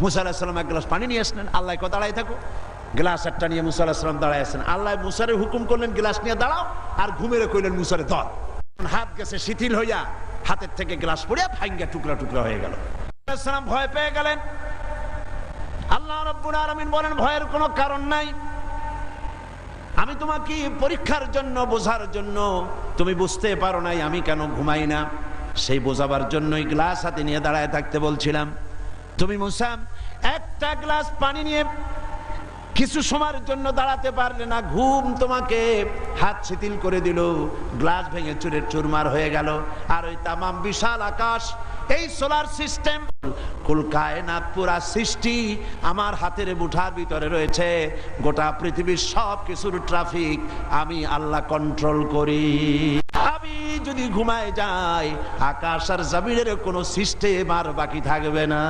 মুসা এক গ্লাস পানি নিয়ে আসলেন। আল্লাহ কো দাঁড়াই থাকো। গ্লাস একটা নিয়ে মুসা আলাহিসাল্লাম দাঁড়ায় আসেন। আল্লাহ মুসারে হুকুম করলেন, গ্লাস নিয়ে দাঁড়াও। আর ঘুমেরে কইলেন মুসারে, ধর। হাত গেছে শিথিল হইয়া হাতের থেকে গ্লাস পড়িয়া ভাঙ্গা টুকরা টুকরা হয়ে গেল। সালাম ভয় পেয়ে গেলেন। আল্লাহ রব্বুল আলামিন বলেন, ভয়ের কোনো কারণ নাই। আমি তোমাকে পরীক্ষার জন্য, বোঝার জন্য, তুমি বুঝতে পারো নাই, আমি কেন ঘুমাই না? সেই বোঝাবার জন্যই গ্লাস হাতে নিয়ে দাঁড়ায় থাকতে বলছিলাম। তুমি মুসাম একটা গ্লাস পানি নিয়ে কিছু সময়ের জন্য দাঁড়াতে পারলে না, ঘুম তোমাকে হাত শিথিল করে দিল, গ্লাস ভেঙে চুরের চুরমার হয়ে গেল, আর ওই তামাম বিশাল আকাশ, এই সোলার সিস্টেম, কুল কায়নাত পুরা সৃষ্টি আমার হাতের মুঠার ভিতরে রয়েছে, গোটা পৃথিবীর সব কিছুর ট্রাফিক আমি আল্লাহ কন্ট্রোল করি। যদি ঘুমায় যায় আকাশ আর জমিনের কোনো সিস্টেম আর বাকি থাকবে না।